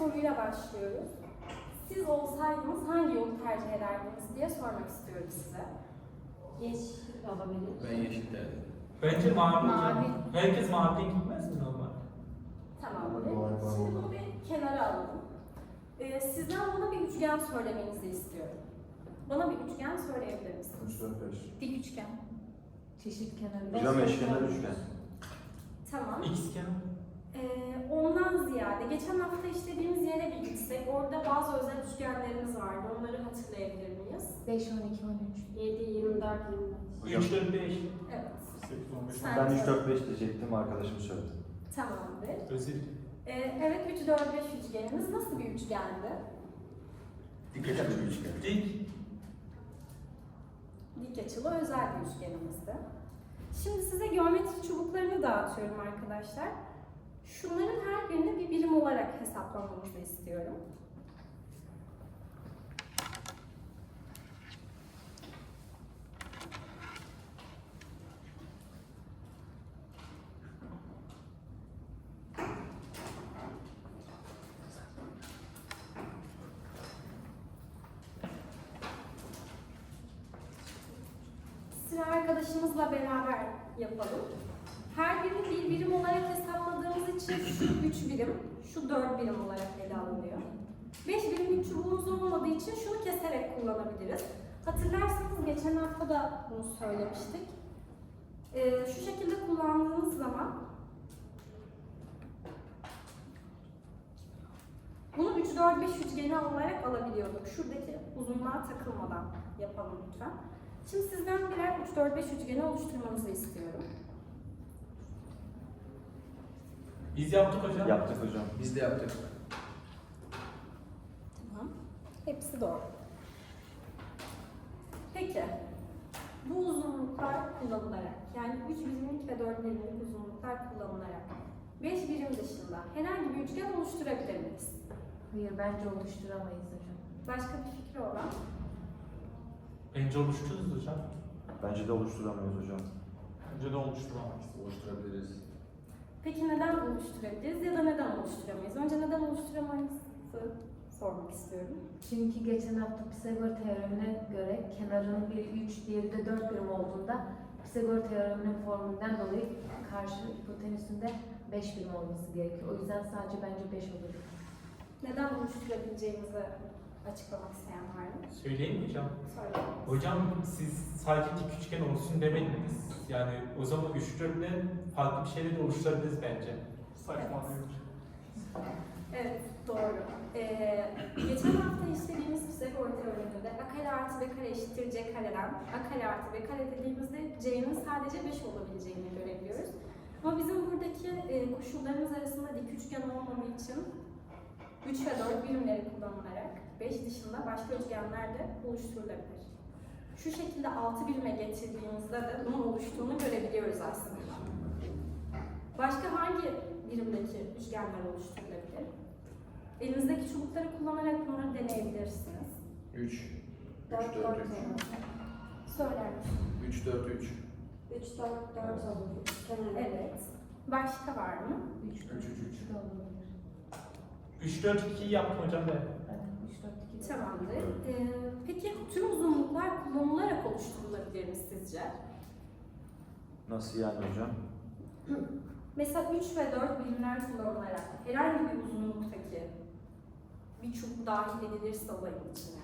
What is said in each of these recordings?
soruyla başlıyoruz. Siz olsaydınız hangi yolu tercih ederdiniz diye sormak istiyorum size. Yeşil olabilir. Ben yeşil derdim. Bence mavi. Mavi. Herkes mavi gitmez mi normal? Vay Şimdi bunu bir kenara alalım. Ee, sizden bana bir üçgen söylemenizi istiyorum. Bana bir üçgen söyleyebilir misiniz? 3, 4, 5. Dik üçgen. Çeşit kenarı. Hocam eşkenar üçgen. Tamam. X'ken. Ee, ondan ziyade geçen hafta işlediğimiz yere bir gitsek orada bazı özel üçgenlerimiz vardı. Onları hatırlayabilir miyiz? 5, 12, 13. 7, 24, 25. 3, 4, 5. Evet. 8, 15. Sen Ben 3, söyle. 4, 5 diyecektim arkadaşım söyledi. Tamamdır. Özür. Ee, evet 3, 4, 5 üçgenimiz nasıl bir üçgendi? Dik açılı üçgen. Dik. Dik açılı özel bir üçgenimizdi. Şimdi size geometri çubuklarını dağıtıyorum arkadaşlar. Şunların her birini bir birim olarak hesaplamamızı istiyorum. Sıra arkadaşımızla beraber yapalım. Her birini bir birim olarak için şu 3 birim, şu 4 birim olarak ele alınıyor. 5 birimlik çubuğumuz olmadığı için şunu keserek kullanabiliriz. Hatırlarsanız geçen hafta da bunu söylemiştik. Ee, şu şekilde kullandığınız zaman bunu 3, 4, 5 üçgeni olarak alabiliyorduk. Şuradaki uzunluğa takılmadan yapalım lütfen. Şimdi sizden birer 3, 4, 5 üçgeni oluşturmanızı istiyorum. Biz yaptık hocam. Yaptık hocam. Biz de yaptık. Tamam. Hepsi doğru. Peki. Bu uzunluklar kullanılarak, yani 3 birimlik ve 4 birimlik uzunluklar kullanılarak 5 birim dışında herhangi bir üçgen oluşturabilir miyiz? Hayır bence oluşturamayız hocam. Başka bir fikri olan? Bence oluştururuz hocam. Bence de oluşturamayız hocam. Bence de oluşturamayız. Oluşturabiliriz. Peki neden oluşturabiliriz ya da neden oluşturamayız? Önce neden oluşturamayız sormak istiyorum. Çünkü geçen hafta Pisagor teoremine göre kenarının biri 3, diğeri de 4 birim olduğunda Pisagor teoreminin formülünden dolayı karşı hipotenüsünde 5 birim olması gerekiyor. O yüzden sadece bence 5 olur. Neden oluşturabileceğimizi açıklamak isteyen var mı? Söyleyeyim mi hocam? Söyle. Hocam siz sadece dik üçgen olsun demediniz. Yani o zaman 3, 4'le farklı bir şeyler de oluşturabiliriz bence. Saçmalıyormuş. Evet, doğru. Ee, geçen hafta işlediğimiz Pisagor teoreminde a kare artı b kare eşittir c kareden a kare artı b kare dediğimizde c'nin sadece 5 olabileceğini görebiliyoruz. Ama bizim buradaki e, koşullarımız arasında dik üçgen olmadığı için 3 ve 4 birimleri kullanılarak 5 dışında başka üçgenler de oluşturulabilir. Şu şekilde 6 birime getirdiğimizde de bunun oluştuğunu görebiliyoruz aslında. Başka hangi birimdeki üçgenler oluşturulabilir? Elinizdeki çubukları kullanarak bunları deneyebilirsiniz. 3. 3, 4, 4, 4, Söyler misin? 3. 3, 4, 3. 3, 4, 4 olur. Evet. Başka var mı? 3, 3, 3, 3. de olabilir. 3, 4, 2'yi yaptım hocam ben. Evet, 3, 4, 2 de Tamamdır. Ee, peki tüm uzunluklar kullanılarak oluşturulabilir mi sizce? Nasıl yani hocam? Mesela 3 ve 4 birimler kullanılarak herhangi bir uzunluktaki bir çubuk dahil edilirse olayın içine.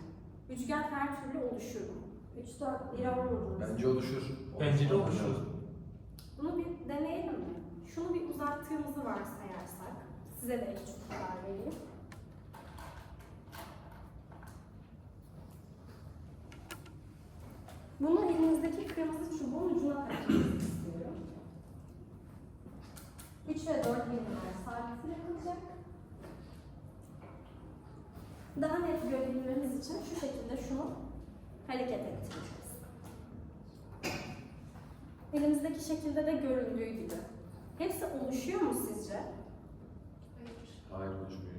Üçgen her türlü oluşur mu? 3, 4, bir olur Bence oluşur. Bence de oluşur. Bunu bir deneyelim mi? Şunu bir uzattığımızı varsayarsak, size de ek çubuklar vereyim. Bunu elinizdeki kırmızı çubuğun ucuna takmanızı istiyorum. 3 ve 4 birimler sabit bırakılacak. Daha net görebilmemiz için şu şekilde şunu hareket ettireceğiz. Elimizdeki şekilde de görüldüğü gibi. Hepsi oluşuyor mu sizce? Hayır oluşmuyor.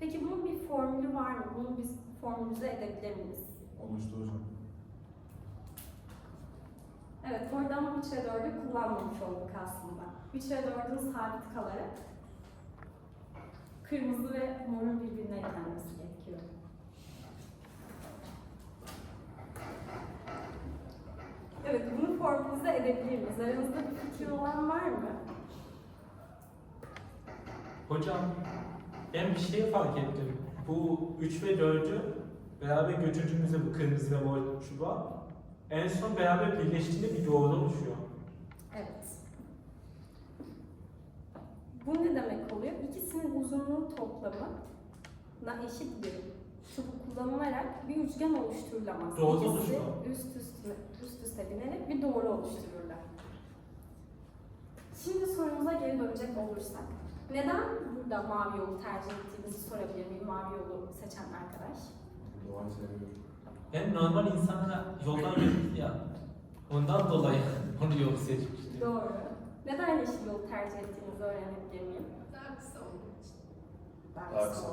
Peki bunun bir formülü var mı? Bunu biz formülize edebilir miyiz? Oluştu hocam. Evet, oradan 3 ve 4'ü kullanmamış olduk aslında. 3 ve 4'ün sabit kalarak kırmızı ve morun birbirine eklenmesi gerekiyor. Evet, bunu formalize edebilir miyiz? Aranızda bir fikri olan var mı? Hocam ben bir şey fark ettim. Bu 3 ve 4'ü beraber götürdüğümüzde bu kırmızı ve mor çubuğa en son beraber birleştiğinde bir doğru oluşuyor. Evet. Bu ne demek oluyor? İkisinin uzunluğu toplamına eşit bir çubuk kullanılarak bir üçgen oluşturulamaz. Doğru İkisi oluşuyor. üst üste, üst üste binerek bir doğru oluştururlar. Şimdi sorumuza geri dönecek olursak. Neden burada mavi yolu tercih ettiğinizi sorabilir miyim mavi yolu seçen arkadaş? Doğayı seviyorum. Hem normal insana yoldan yürüdük ya. Ondan dolayı onu yolu seçmiştim. Doğru. Neden yeşil yolu tercih ettiğinizi öğrenebilir miyim? Daha kısa olduğu için. Daha kısa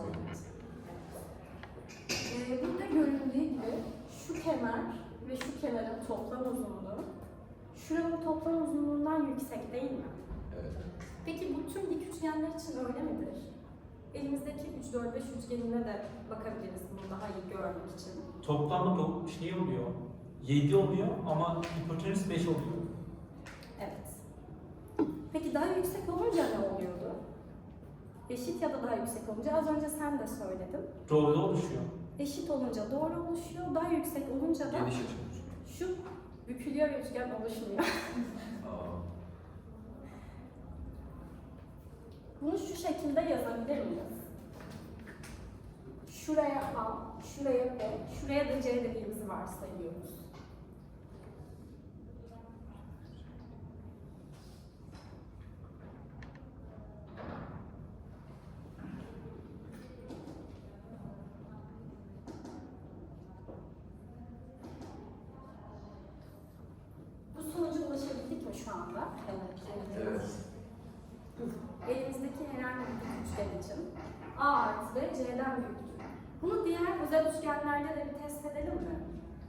Ee, burada görüldüğü gibi şu kenar ve şu kenarın toplam uzunluğu şuranın toplam uzunluğundan yüksek değil mi? Evet. Peki bu tüm dik üçgenler için öyle midir? Elimizdeki 3, 4, 5 üçgenine de bakabiliriz bunu daha iyi görmek için. Toplamda do- şey oluyor. 7 oluyor ama hipotenüs 5 oluyor. Evet. Peki daha yüksek olunca ne oluyordu? Eşit ya da daha yüksek olunca az önce sen de söyledin. Doğru oluşuyor. Eşit olunca doğru oluşuyor, daha yüksek olunca da Geniş şu bükülüyor ve üçgen oluşmuyor. Aa. Bunu şu şekilde yazabilir miyiz? Şuraya A, şuraya B, şuraya da C dediğimizi varsayıyoruz. Bu sonuca ulaşabildik mi şu anda? Evet. elimizdeki herhangi bir dik üçgen için A artı B C'den büyüktür. Bunu diğer özel üçgenlerde de bir test edelim mi?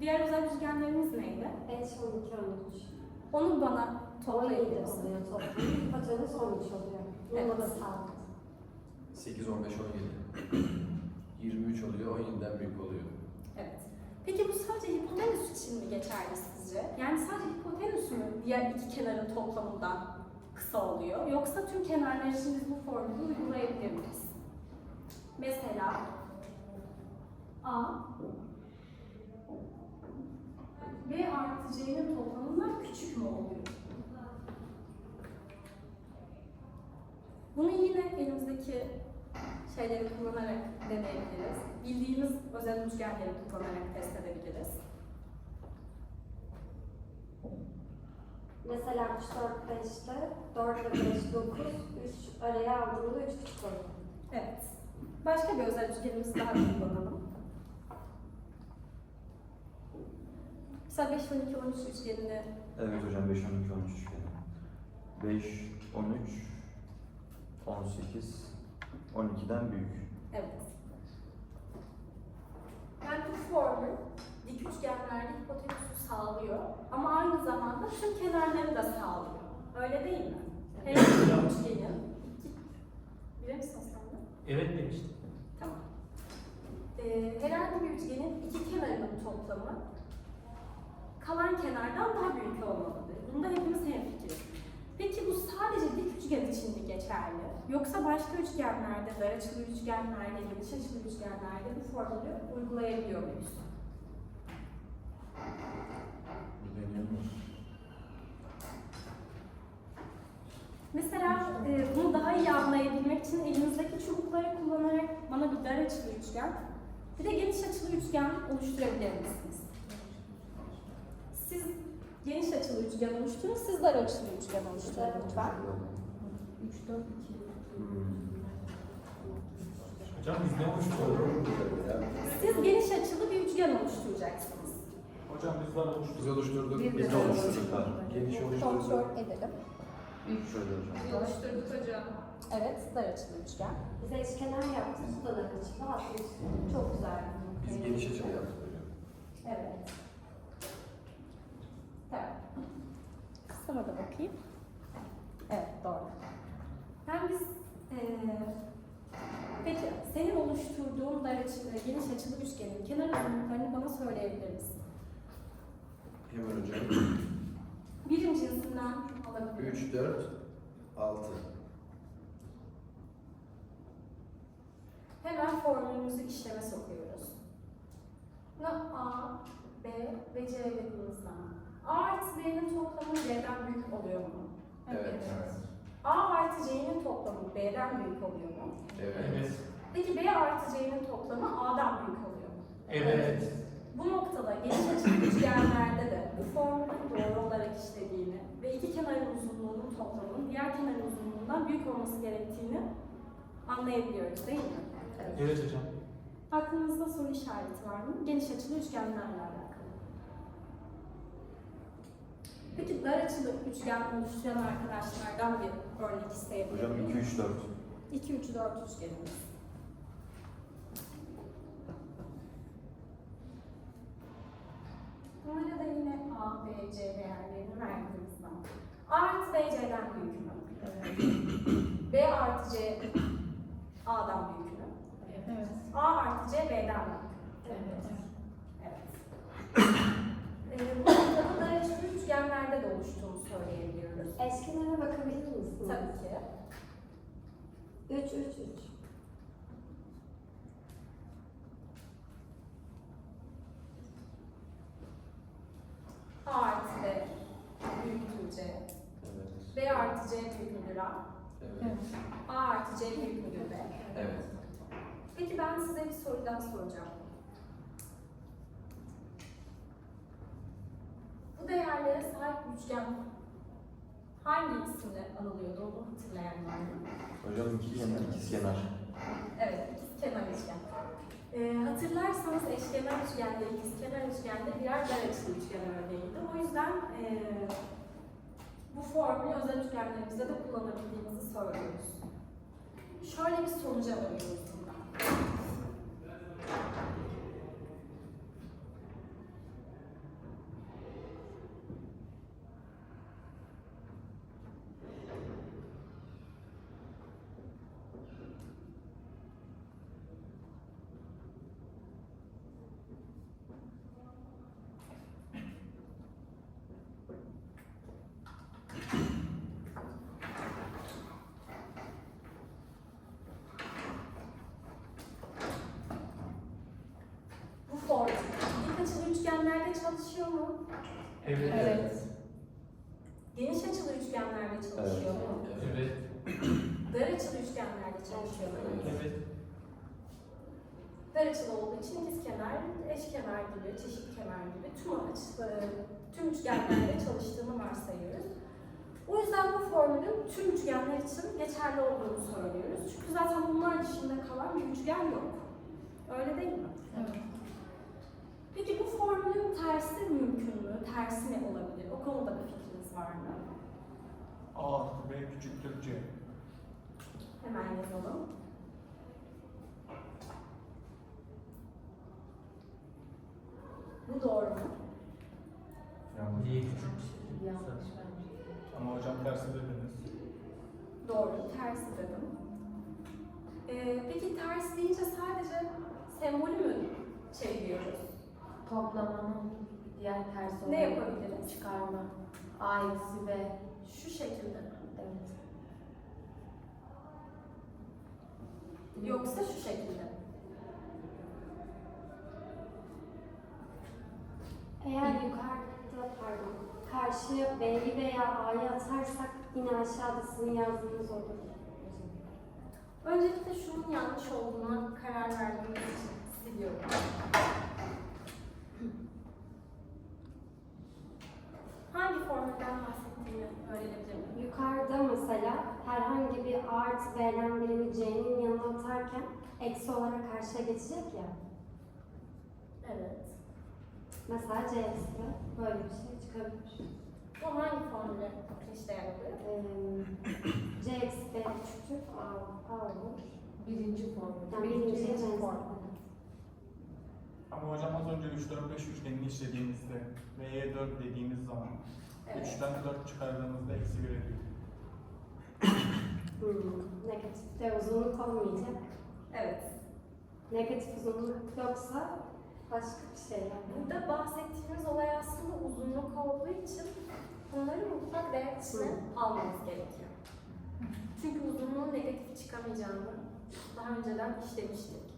Diğer özel üçgenlerimiz 5, 12, 13. Onu bana 17 toplayabilir misin? oluyor toplam. Hipotenüs 13 oluyor. Evet. Da sabit. 8, 15, 17. 23 oluyor, 17'den büyük oluyor. Evet. Peki bu sadece hipotenüs için mi geçerli sizce? Yani sadece hipotenüs mü diğer iki kenarın toplamından kısa oluyor? Yoksa tüm kenarlar için biz bu formülü uygulayabilir miyiz? Mesela A B artı C'nin toplamından küçük mü oluyor? Bunu yine elimizdeki şeyleri kullanarak deneyebiliriz. Bildiğimiz özel üçgenleri kullanarak test edebiliriz. Mesela 3, 4, 5'te 4 ve 5, 9, 3 araya aldığında 3 küçük oluyor. Evet. Başka bir özel üçgenimizi daha kullanalım. Mesela 5, 12, 13 üçgenini Evet hocam 5, 12, 13 üçgeni. 5, 13, 18, 12'den büyük. Evet. Yani bu formül dik üçgenlerde hipotenüsü sağlıyor ama aynı zamanda tüm kenarları da sağlıyor. Öyle değil mi? Herhangi bir üçgenin. Bilir misin sen de? Evet demiştim. Tamam. Ee, herhangi bir üçgenin iki kenarının toplamı kalan kenardan daha büyük olmalıdır. Bunda hepimiz hemfikiriz. Peki bu sadece dik üçgen için mi geçerli? Yoksa başka üçgenlerde, dar açılı üçgenlerde, geniş açılı üçgenlerde bu formülü uygulayabiliyor muyuz? Mesela e, bunu daha iyi anlayabilmek için elinizdeki çubukları kullanarak bana bir dar açılı üçgen, bir de geniş açılı üçgen oluşturabilir misiniz? Siz geniş açılı üçgen oluşturun, siz dar açılı üçgen oluşturun lütfen. 3, 4, 2. Hocam biz ne oluşturuyoruz? Siz geniş açılı bir üçgen oluşturacaksınız. Hocam biz var oluşturuyoruz. Biz oluşturduk. Bir Biz de oluşturduk. Geniş oluşturduk. Kontrol edelim. 3. Şöyle hocam. Oluşturduk hocam. Evet, dar açılı üçgen. Bize eşkenar yaptık. Bu da da açılı. Hatta Çok güzel. Biz geniş açılı yaptık hocam. Evet. Tamam. Sana da bakayım. Evet, doğru. Yani biz eee oluşturduğum dar açılı, geniş açılı üçgenin kenar uzunluklarını bana söyleyebilir misin? Hemen hocam. Birim cinsinden alabilirim. 3, 4, 6. Hemen formülümüzü işleme sokuyoruz. A, B ve C dediğimiz zaman A artı B'nin toplamı C'den büyük oluyor mu? Evet. A artı C'nin toplamı B'den büyük oluyor mu? Evet. Evet. Peki B artı C'nin toplamı A'dan büyük oluyor mu? Evet. Bu noktada geniş açılı üçgenlerde de bu formülün doğru olarak işlediğini ve iki kenarın uzunluğunun toplamının diğer kenarın uzunluğundan büyük olması gerektiğini anlayabiliyoruz değil mi? Evet hocam. Aklınızda soru işareti var mı? Geniş açılı üçgenlerle alakalı. Peki dar açılı üçgen oluşturan arkadaşlardan bir örnek isteyebilir Hocam miyim? 2, 3, 4. 2, 3, 4 üçgenimiz. Bunlara da yine A, B, C değerlerini verdiğimiz zaman. A artı B, C'den büyük mü? B artı C, A'dan büyük mü? Evet. A artı C, B'den büyük mü? Evet. Evet. Ee, bu noktada dar açılı üçgenlerde de oluştuğunu söyleyebiliyoruz. Eşkenara bakabilir misiniz? Tabii ki. 3, 3, 3. A artı B büyüktür C. Evet. B artı C büyük müdür A? Evet. A artı C büyük müdür B? Evet. Peki ben size bir soru daha soracağım. Bu değerlere sahip üçgen hangi isimle anılıyordu onu hatırlayan var mı? Hocam iki kenar, ikiz kenar. Evet, ikizkenar üçgen. Ee, hatırlarsanız eşkenar üçgende, ikizkenar üçgende birer dar açılı üçgen örneğiydi. O yüzden ee, bu formülü özel üçgenlerimizde de kullanabildiğimizi söylüyoruz. Şöyle bir sonuca varıyoruz buradan. Bu formül dik açılı üçgenlerde çalışıyor mu? Evet. Evet. Geniş açılı üçgenlerde çalışıyor mu? Evet. Dar açılı üçgenlerde çalışıyor mu? Evet. Dar açılı olduğu için ikizkenar, eşkenar gibi, çeşit kenar gibi tüm açı, tüm üçgenlerde çalıştığını varsayıyoruz. O yüzden bu formülün tüm üçgenler için geçerli olduğunu söylüyoruz. Çünkü zaten bunlar dışında kalan bir üçgen yok. Öyle değil mi? Evet. Peki bu formülün tersi mümkün mü? Tersi ne olabilir? O konuda bir fikriniz var mı? A artı B küçüktür C. Hemen yazalım. Bu doğru mu? Yanlış. Niye küçük? Yanlış bence. Ama hocam tersi dediniz. Doğru, tersi dedim. Ee, peki ters deyince sadece sembolü mü? Toplamanın diğer tersi Ne olan yapabiliriz? Çıkarma. A eksi B. Şu şekilde mi? Evet. Yoksa şu şekilde mi? Eğer yukarıda pardon, karşıya B'yi veya A'yı atarsak yine aşağıda sizin yazdığınız olur. Öncelikle şunun yanlış olduğuna karar verdiğimiz için siliyorum. Hangi formülden bahsettiğini öğrenebilir miyim? Yukarıda mesela herhangi bir A artı B'den birini C'nin yanına atarken eksi olarak karşıya geçecek ya. Evet. Mesela C eksi böyle bir şey çıkabilir. Bu hangi formüle işleyen oluyor? Ee, C eksi B küçüktür A, A olur. Birinci formül. Yani Birinci birinci form. form. Ama hocam az önce 3, 4, 5 üçgenini işlediğimizde V'ye 4 dediğimiz zaman Evet. 3'ten 4 çıkardığımızda eksi 1 ediyor. Hmm, negatif de uzunluk olmayacak. Evet. Negatif uzunluk yoksa başka bir şey yani. Burada bahsettiğimiz olay aslında uzunluk olduğu için bunları mutlak değer içine almamız gerekiyor. Çünkü uzunluğun negatif çıkamayacağını daha önceden işlemiştik.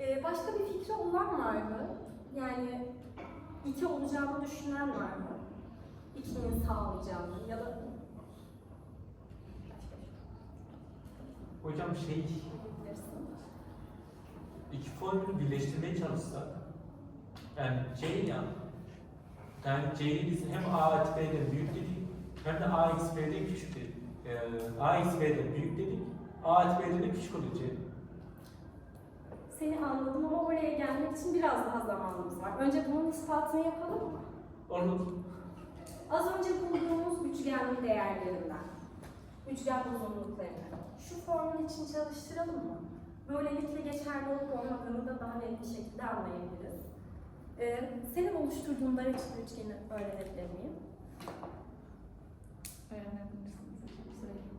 Ee, başka bir fikri olan var mı? Yani iki olacağını düşünen var mı? İkinin sağlayacağını ya da Hocam şey, iki formülü birleştirmeye çalışsak, yani C ya, yani C'yi biz hem A artı B'den büyük dedik, hem de A eksi B'den küçük dedik. Ee, A eksi B'den büyük dedik, A artı B'den de küçük oluyor C. Seni anladım ama oraya gelmek için biraz daha zamanımız var. Önce bunun ispatını yapalım mı? Onu Az önce bulduğumuz üçgenli değerlerinden, üçgen uzunluklarını şu formül için çalıştıralım mı? Böylelikle geçerli olup olmadığını da daha net bir şekilde anlayabiliriz. Ee, senin oluşturduğun dar açılı üçgeni öğrenebilir miyim? Öğrenebilirsiniz hocam. Sürekli.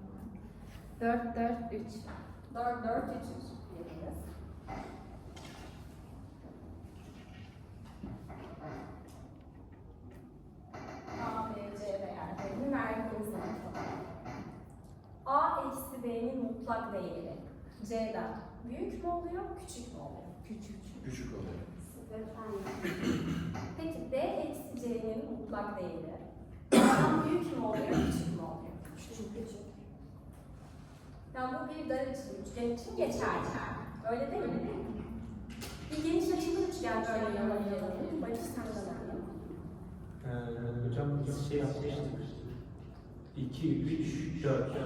4, 4, 3. 4, 4, 3, 3 diyebiliriz. A, B, C değerlerini verdiğimiz noktada. A eksi B'nin mutlak değeri C'den büyük mü oluyor, küçük mü oluyor? Küçük. Küçük oluyor. Peki D eksi C'nin mutlak değeri A'dan büyük mü oluyor, küçük mü oluyor? Küçük, küçük. Yani bu bir dar açılı üçgen için geçerli. Öyle değil mi? Bir geniş açılı üçgen alabilir miyim? Barış senden alayım. Ee, hocam biz şey yapmıştık. 2, 3, 4.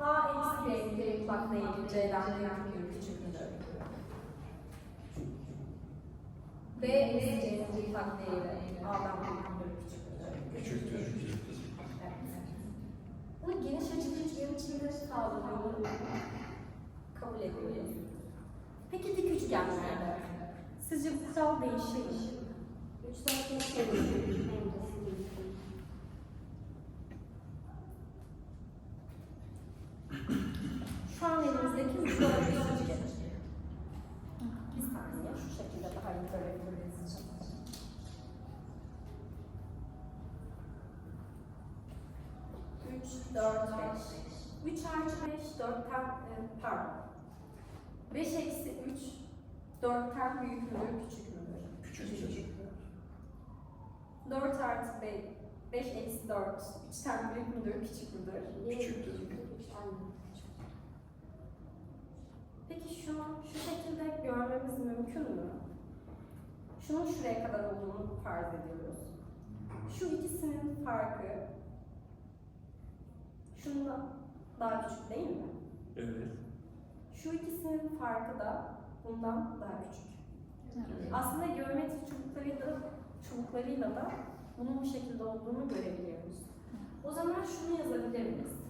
A eksi B'nin mutlak değeri C'den büyük müdür, küçük müdür? B eksi C'nin 4, 5. 3 artı 5, 4'ten, e, pardon. 5 eksi 3, 4 4'ten büyük müdür, küçük müdür? Küçüktür. Küçüktür. 4 artı 5, 5 eksi 4, 3 3'ten büyük müdür, küçük müdür? Küçüktür. Aynen. Peki şunu şu şekilde görmemiz mümkün mü? Şunun şuraya kadar olduğunu farz ediyoruz. Şu ikisinin farkı şundan daha küçük değil mi? Evet. Şu ikisinin farkı da bundan daha küçük. Aslında geometri çubuklarıyla, çubuklarıyla da bunun bu şekilde olduğunu görebiliyoruz. O zaman şunu yazabilir miyiz?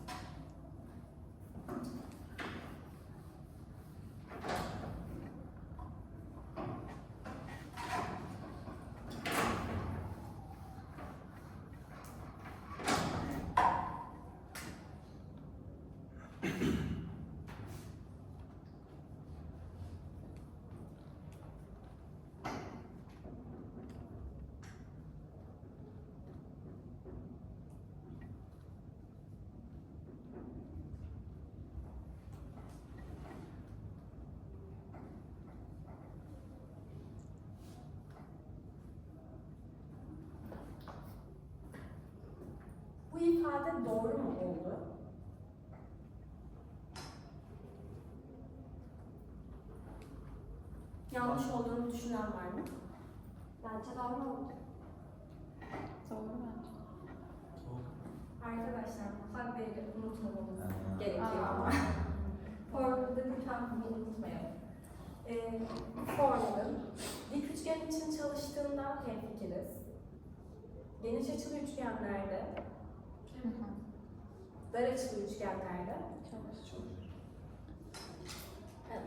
Bu ifade doğru mu oldu? Yanlış olduğunu düşünen var mı? Bence doğru oldu. Arkadaşlar mutlak değeri unutmamamız gerekiyor ama. Formülde lütfen bunu unutmayalım. Ee, formülün dik üçgen için çalıştığında hemfikiriz. Geniş açılı üçgenlerde, dar açılı üçgenlerde Evet.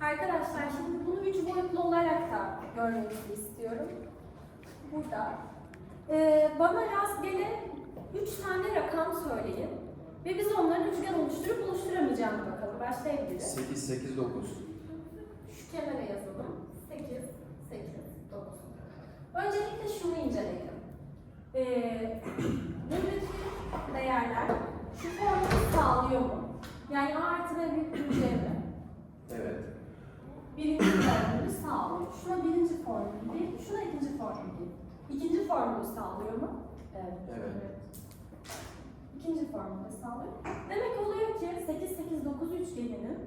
Arkadaşlar şimdi bunu üç boyutlu olarak da görmenizi istiyorum. Burada. Ee, bana rastgele üç tane rakam söyleyin. Ve biz onların üçgen oluşturup oluşturamayacağını bakalım. Başlayabiliriz. 8, 8, 9. Şu kenara yazalım. 8, 8, 9. Öncelikle şunu inceleyelim. Ee, buradaki değerler şu formülü sağlıyor mu? Yani A artı B büyüktür C mi? Evet. Birinci formülü sağlıyor. Şuna birinci formül değil, şuna ikinci formül değil. İkinci formülü sağlıyor mu? Evet. Evet. İkinci formülü sağlıyor. Demek oluyor ki 8, 8, 9 üçgeninin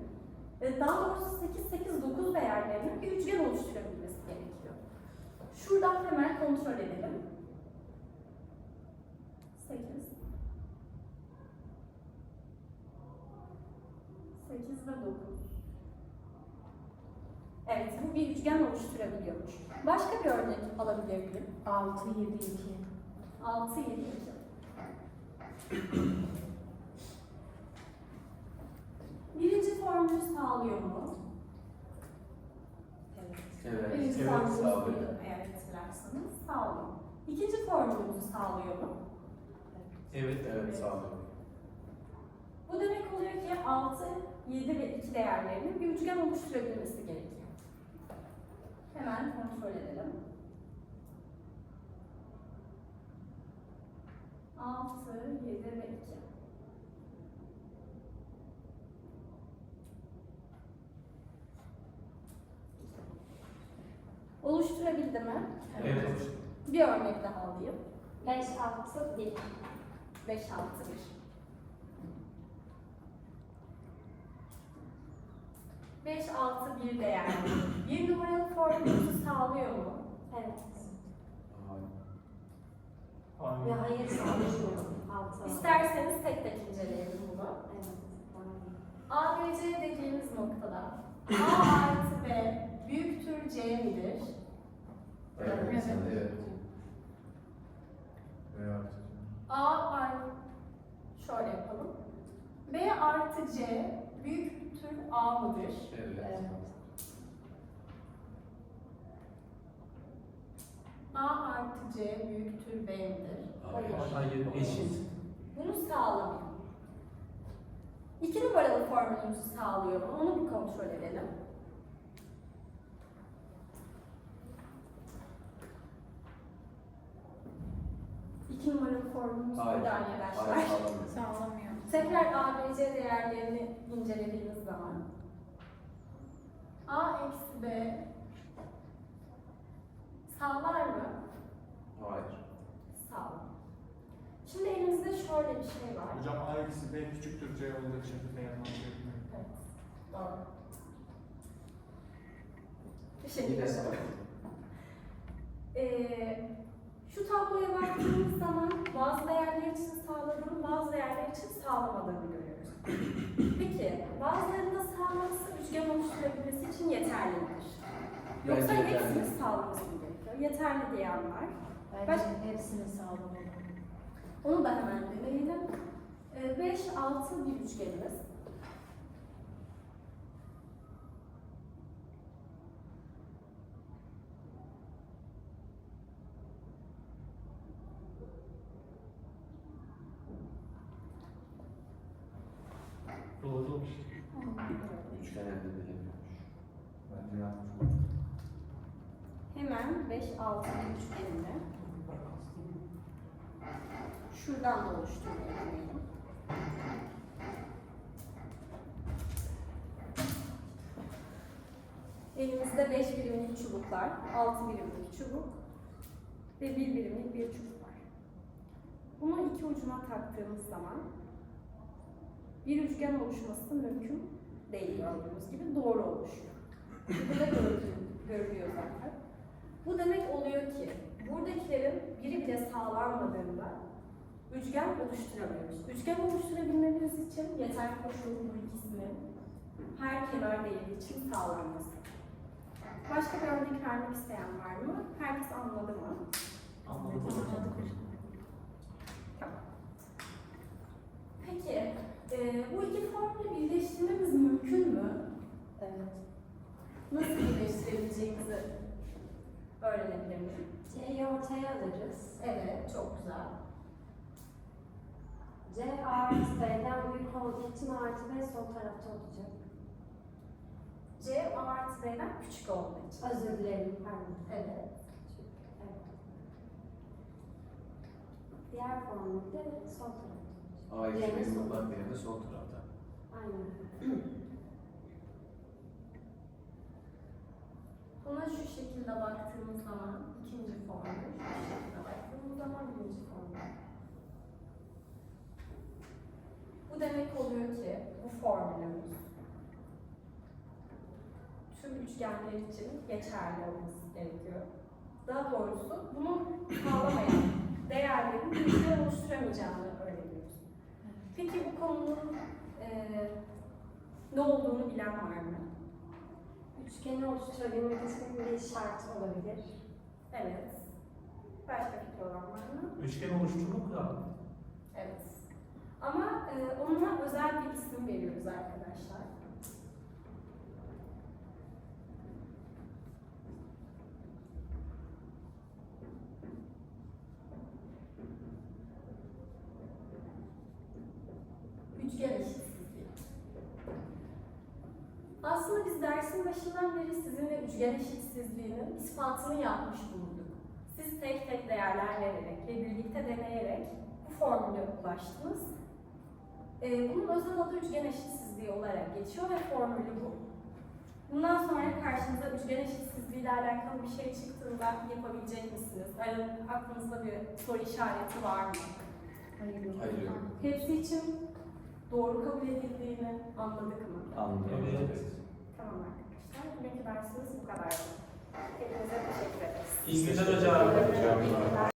e, daha doğrusu 8, 8, 9 değerlerinin bir üçgen oluşturabilmesi gerekiyor. Şuradan hemen kontrol edelim. 8 8 ve 9 Evet, bu bir üçgen oluşturabiliyormuş. Başka bir örnek alabilir miyim? 6, 7, 2. 6, 7, 2. Birinci formülü sağlıyor mu? Evet. Evet. Birinci evet, formülümüz sağlıyor. eğer hatırlarsanız. Sağlıyor. İkinci formülümüzü sağlıyor mu? Evet. Evet, sağ olun. Bu demek oluyor ki 6, 7 ve 2 değerlerinin bir üçgen oluşturabilmesi gerekiyor. Hemen kontrol edelim. 6, 7 ve 2. Oluşturabildi mi? Evet. Bir örnek daha alayım. 5, 6, 1. 5, 6, 1. 5, 6, 1 değerli. Bir numaralı formülümüzü sağlıyor mu? Evet. Hayır. Ve Hayır. 6. İsterseniz tek tek inceleyelim bunu. Evet. A, B, C dediğimiz noktada A artı B büyüktür C midir? Evet. Evet. Evet. A artı şöyle yapalım. B artı C büyüktür A mıdır? Evet. Evet. A artı C büyüktür B midir? Hayır. Hayır. Eşit. Bunu sağlamıyor. İki numaralı formülümüzü sağlıyor mu? Onu bir kontrol edelim. İki numaralı formülümüz Hayır. burada arkadaşlar. Sağlamıyor. Sağlamıyor. Tekrar A, B, C değerlerini incelediğimiz zaman A eksi B sağlar mı? Hayır. Sağlar. Şimdi elimizde şöyle bir şey var. Hocam A eksi B küçüktür C olduğu için bir yandan çekmiyor. Evet, doğru. Yine Teşekkür sağ ederim. olun. Ee, şu tabloya baktığımız zaman bazı değerler için sağladığını, bazı değerler için sağlamadığını görüyoruz. Peki, bazılarında sağlaması üçgen oluşturabilmesi için yeterli midir? Yoksa Bence yeterli. hepsini sağlaması mı gerekiyor? Yeterli diyen var. Bence Baş- hepsini sağlamalı. Onu da hemen deneyelim. 5, 6 bir üçgenimiz. Doğru. Üçgen elde edilemiyormuş. Bence yanlış. Hemen 5, 6 bir üçgenini şuradan da oluşturmayalım. Elimizde 5 birimlik çubuklar, 6 birimlik çubuk ve 1 birimlik bir çubuk var. Bunu iki ucuna taktığımız zaman bir üçgen oluşması mümkün değil gördüğünüz gibi doğru oluşuyor. Burada görülüyor zaten. Bu demek oluyor ki buradakilerin biri bile sağlanmadığında üçgen oluşturamıyoruz. Üçgen oluşturabilmemiz için yeter koşulu bu ikisinin her kenar değeri için sağlanması. Başka bir örnek vermek isteyen var mı? Herkes anladı mı? Anladım. Tamam. Peki, e, bu iki formülü birleştirmemiz mümkün mü? Evet. Nasıl birleştireceğiz? Öğrenebilir miyim? C'yi ortaya alırız. Evet, çok güzel. C artı B'den büyük olduğu için artı B sol tarafta olacak. C artı B'den küçük olduğu için. Özür dilerim, pardon. Evet. Evet. Diğer formülde sol tarafta olacak. A C'nin sol tarafta. Aynen. şu şekilde baktığımız zaman ikinci formül, şu şekilde baktığımız zaman birinci formül. Bu demek oluyor ki bu formülümüz tüm üçgenler için geçerli olması gerekiyor. Daha doğrusu bunu sağlamayan değerlerin bir üçgen oluşturamayacağını öğreniyoruz. Peki bu konunun eee ne olduğunu bilen var mı? Üçgeni oluşturabilmek için bir şart olabilir. Evet. Başka fikri olan var mı? Üçgen oluşturma kuralı. Evet. Ama e, ona özel bir isim veriyoruz arkadaşlar. Üçgen eşitsizliği. Aslında biz dersin başından beri sizinle üçgen eşitsizliğinin ispatını yapmış bulunduk. Siz tek tek değerler vererek ve birlikte deneyerek bu formüle ulaştınız. Ee, bunun özel adı üçgen eşitsizliği olarak geçiyor ve formülü bu. Bundan sonra karşınıza üçgen eşitsizliği ile alakalı bir şey çıktığında yapabilecek misiniz? Yani aklınızda bir soru işareti var mı? Hayır. Hayır. Hepsi için doğru kabul edildiğini anladık mı? Anladım. Evet. Tamam arkadaşlar. Bugünkü dersimiz bu kadar. Hepinize teşekkür ederiz. İyi günler hocam.